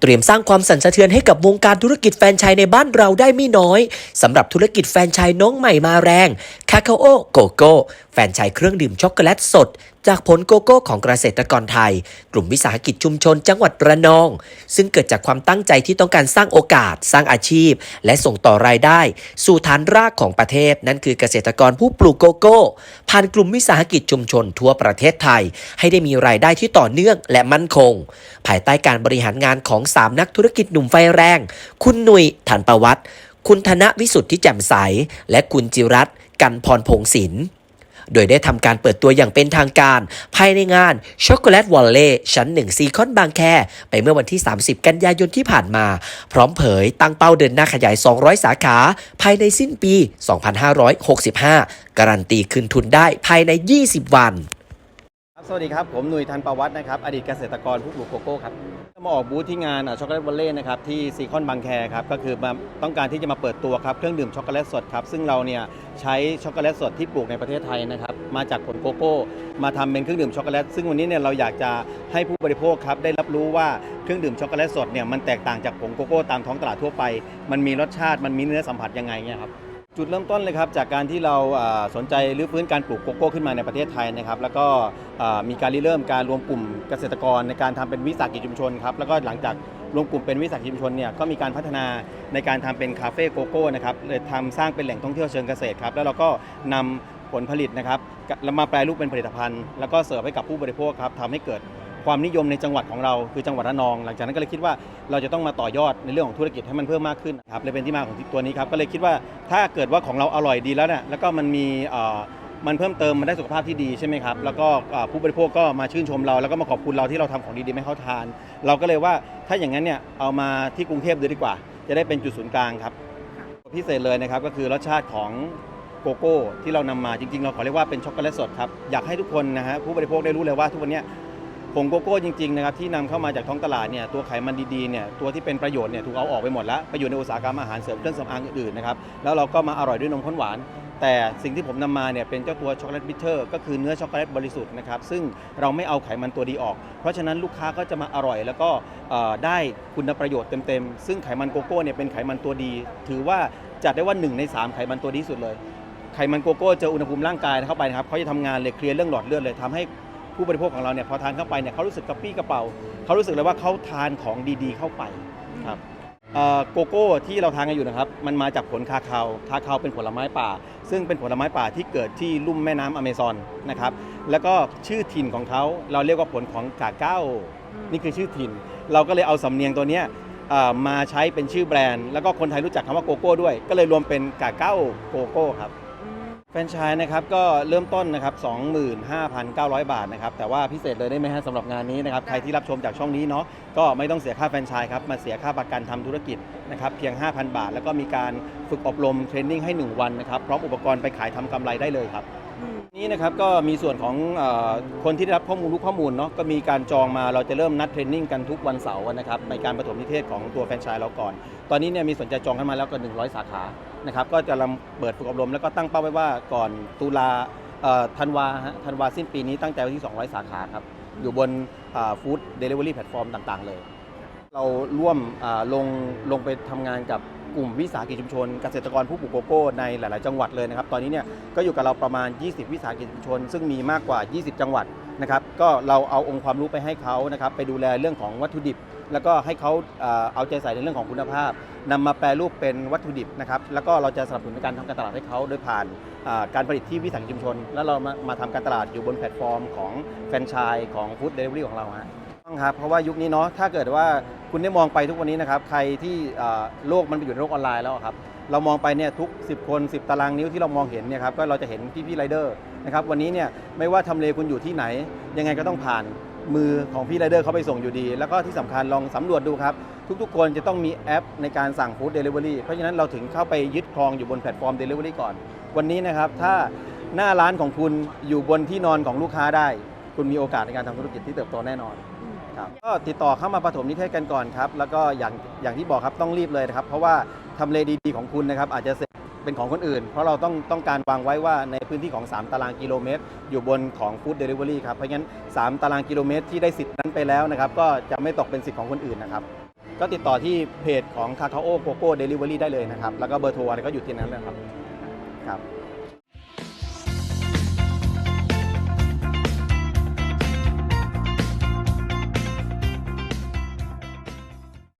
เตรียมสร้างความสั่นสะเทือนให้กับวงการธุรกิจแฟนชายในบ้านเราได้ไม่น้อยสำหรับธุรกิจแฟนชายน้องใหม่มาแรงคาคาโอโกโก้แฟนชายเครื่องดื่มช็อกโกแลตสดจากผลโกโก้ของเกษตรกรไทย กลุ่มวิสาหกิจชุมชนจังหวัดระนอง ซึ่งเกิดจากความตั้งใจที่ต้องการสร้างโอกาส สร้างอาชีพ และส่งต่อรายได้ สู่ฐานรากของประเทศ นั่นคือเกษตรกรผู้ปลูกโกโก้ ผ่านกลุ่มวิสาหกิจชุมชนทั่วประเทศไทย ให้ได้มีรายได้ที่ต่อเนื่องและมั่นคง ภายใต้การบริหารงานของ 3 นักธุรกิจหนุ่มไฟแรง คุณหนุยถันประวัติคุณธนวิสุทธิแจ่มใส และคุณจิรัตน์กันพรพงศิลป์ โดยได้ทำการเปิดตัวอย่างเป็นทางการ ภายในงานช็อกโกแลตวอลเล่ชั้น1ซีคอนบางแค ไปเมื่อวันที่ 30 กันยายนที่ผ่านมา พร้อมเผยตั้งเป้าเดินหน้าขยาย 200 สาขา ภายในสิ้นปี 2565 การันตีคืนทุนได้ภายใน 20 วัน สวัสดีครับ ผมหนุ่ยทันประวัตินะครับ อดีตเกษตรกรผู้ปลูกโกโก้ครับมาออกบูธที่งานช็อกโกแลตวอลเล่นะครับที่ซีคอนบางแคครับก็คือมาต้องการที่จะมาเปิดตัวครับเครื่องดื่มช็อกโกแลตสดครับซึ่งเราเนี่ยใช้ช็อกโกแลตสดที่ปลูกในประเทศไทยนะครับมาจากผลโกโก้ มาทำเป็นเครื่องดื่มช็อกโกแลตซึ่งวันนี้เนี่ยเราอยากจะให้ผู้บริโภคครับได้รับรู้ว่าเครื่องดื่มช็อกโกแลตสดเนี่ยมันแตกต่างจากผงโกโก้ตามท้องตลาดทั่วไป มันมีรสชาติมันมีเนื้อสัมผัสยังไงเนี่ยครับ จุดเริ่มต้นเลยครับจากการที่เราสนใจรื้อฟื้นการปลูกโกโก้ขึ้นมาในประเทศไทยนะครับแล้วก็มีการริเริ่มการรวมกลุ่มเกษตรกรในการทำเป็นวิสาหกิจชุมชนครับแล้วก็หลังจากรวมกลุ่มเป็นวิสาหกิจชุมชนเนี่ยก็มีการพัฒนาในการทำเป็นคาเฟ่โกโก้นะครับเลยทำสร้างเป็นแหล่งท่องเที่ยวเชิงเกษตรครับแล้วเราก็นำผลผลิตนะครับแล้วมาแปรรูปเป็นผลิตภัณฑ์ แล้วก็เสิร์ฟให้กับผู้บริโภคครับทำให้เกิด ความนิยมในจังหวัดของเราคือจังหวัดระนอง หลังจากนั้นก็เลยคิดว่าเราจะต้องมาต่อยอดในเรื่องของธุรกิจให้มันเพิ่มมากขึ้นครับเลยเป็นที่มาของตัวนี้ครับก็เลยคิดว่าถ้าเกิดว่าของเราอร่อยดีแล้วเนี่ยแล้วก็มันมีเอ่อมันเพิ่มเติมมันได้สุขภาพที่ดีใช่ไหมครับ แล้วก็ผู้บริโภคก็มาชื่นชมเรา แล้วก็มาขอบคุณเราที่เราทำของดีๆให้เขาทาน เราก็เลยว่าถ้าอย่างนั้นเนี่ยเอามาที่กรุงเทพดีกว่า จะได้เป็นจุดศูนย์กลางครับ พิเศษเลยนะครับก็คือรสชาติของโกโก้ที่เรานำมาจริงๆ เราขอเรียกว่าเป็นช็อกโกแลตสดครับ อยากให้ทุกคนนะฮะผู้บริโภคได้รู้เลยว่าทุกวันนี้ ผงโกโก้จริงๆนะครับที่นำเข้ามาจากท้องตลาดเนี่ยตัวไขมันดีๆเนี่ยตัวที่เป็นประโยชน์เนี่ยถูกเอาออกไปหมดแล้วไปอยู่ในอุตสาหกรรมอาหารเสริมเครื่องสำอางอื่นๆนะครับแล้วเราก็มาอร่อยด้วยนมข้นหวาน แต่สิ่งที่ผมนำมาเนี่ยเป็นเจ้าตัวช็อกโกแลตบิทเทอร์ก็คือเนื้อช็อกโกแลตบริสุทธิ์นะครับซึ่งเราไม่เอาไขมันตัวดีออก เพราะฉะนั้นลูกค้าก็จะมาอร่อย แล้วก็ได้คุณประโยชน์เต็มๆซึ่งไขมันโกโก้เนี่ยเป็นไขมันตัวดี ถือว่าจัดได้ว่าหนึ่งในสามไขมันตัวดีสุดเลยไขมันโกโก้เจออุณหภูมิร่างกายเข้าไปนะครับเขาจะทำงานเลยเคลียร์เรื่องหลอดเลือดเลยทำให้ ผู้บริโภคของเราเนี่ยพอทานเข้าไปเนี่ยเขารู้สึกกระปรี้กระเป๋าเขารู้สึกเลยว่าเขาทานของดีๆ เข้าไปครับเอ่อโกโก้ที่เราทานกันอยู่นะครับ มันมาจากผลคาคาวคาคาวเป็นผลไม้ป่า ซึ่งเป็นผลไม้ป่าที่เกิดที่ลุ่มแม่น้ำอเมซอนนะครับแล้วก็ชื่อถิ่นของเขาเราเรียกว่าผลของกาเก้า นี่คือชื่อถิ่น เราก็เลยเอาสำเนียงตัวเนี้ยเอ่อมาใช้เป็นชื่อแบรนด์ แล้วก็คนไทยรู้จักคำว่าโกโก้ด้วย ก็เลยรวมเป็นกาเก้าโกโก้ครับแฟ รนไชส์นะครับก็เริ่มต้นนะครับ25,900 บาทนะครับแต่ว่าพิเศษเลยได้ไหมฮะสำหรับงานนี้นะครับใครที่รับชมจากช่องนี้เนาะก็ไม่ต้องเสียค่าแฟรนไชส์ครับมาเสียค่าประกันทำธุรกิจนะครับเพียง 5,000 บาท แล้วก็มีการฝึกอบรมเทรนนิ่งให้ 1 วันนะครับพร้อมอุปกรณ์ไปขายทำกำไรได้เลยครับ นี้นะครับก็มีส่วนของเออคนที่ได้รับข้อมูลรู้ข้อมูลเนาะก็มีการจองมาเราจะเริ่มนัดเทรนนิ่งกันทุกวันเสาร์นะครับในการปฐมนิเทศของตัวแฟรนไชส์เราก่อน ตอนนี้เนี่ยมีสนใจจองกันมาแล้วก็100 สาขานะครับก็จะลำเปิดฝึกอบรมแล้วก็ตั้งเป้าไว้ว่าก่อนตุลาเอ่อธันวาฮะธันวาสิ้นปีนี้ตั้งใจไว้ที่ 200 สาขาครับอยู่บนฟู้ดเดลิเวอรี่แพลตฟอร์มต่างๆ เลย เราร่วมอ่าลงลงไปทำงานกับ กลุ่มวิสาหกิจชุมชนเกษตรกรผู้ปลูกโกโก้ในหลาย ๆ จังหวัดเลยนะครับ ตอนนี้เนี่ยก็อยู่กับเราประมาณ 20 วิสาหกิจชุมชน ซึ่งมีมากกว่า 20 จังหวัดนะครับ ก็เราเอาองค์ความรู้ไปให้เขานะครับ ไปดูแลเรื่องของวัตถุดิบ แล้วก็ให้เขาเอาใจใส่ในเรื่องของคุณภาพนำมาแปรรูปเป็นวัตถุดิบนะครับ แล้วก็เราจะสนับสนุนในการทำการตลาดให้เขาโดยผ่านการผลิตที่วิสาหกิจชุมชน แล้วเรามามาทำการตลาดอยู่บนแพลตฟอร์มของแฟรนไชส์ของฟู้ดเดลิเวอรี่ของเราฮะ ต้องครับเพราะว่ายุคนี้เนาะถ้าเกิดว่าคุณได้มองไปทุกวันนี้นะครับใครที่โลกมันไปอยู่ในโลกออนไลน์แล้วครับเรามองไปเนี่ยทุก 10 คน 10 ตารางนิ้วที่เรามองเห็นเนี่ยครับก็เราจะเห็นพี่พี่ไรเดอร์นะครับวันนี้เนี่ยไม่ว่าทำเลคุณอยู่ที่ไหน ยังไงก็ต้องผ่านมือของพี่ไรเดอร์เขาไปส่งอยู่ดี แล้วก็ที่สำคัญลองสำรวจดูครับ ทุกๆ คนจะต้องมีแอปในการสั่งฟู้ดเดลิเวอรี่เพราะฉะนั้นเราถึงเข้าไปยึดครองอยู่บนแพลตฟอร์มเดลิเวอรี่ก่อน วันนี้นะครับถ้าหน้าร้านของคุณอยู่บนที่นอนของลูกค้าได้ คุณมีโอกาสในการทำธุรกิจที่เติบโตแน่นอน ครับก็ติดต่อเข้ามาปฐมนิเทศกันก่อนครับ แล้วก็อย่างอย่างที่บอกครับต้องรีบเลยนะครับ เพราะว่าทำเลดีๆของคุณนะครับอาจจะเสร็จเป็นของคนอื่น เพราะเราต้องต้องการวางไว้ว่าในพื้นที่ของ 3 ตารางกิโลเมตร อยู่บนของฟู้ดเดลิเวอรี่ครับ เพราะงั้น 3 ตารางกิโลเมตรที่ได้สิทธิ์นั้นไปแล้วนะครับก็จะไม่ตกเป็นสิทธิ์ของคนอื่นนะครับก็ติดต่อที่เพจของ Kakao Coco Delivery ได้เลยนะครับแล้วก็เบอร์โทรอะไรก็อยู่ที่นั้นนะครับครับ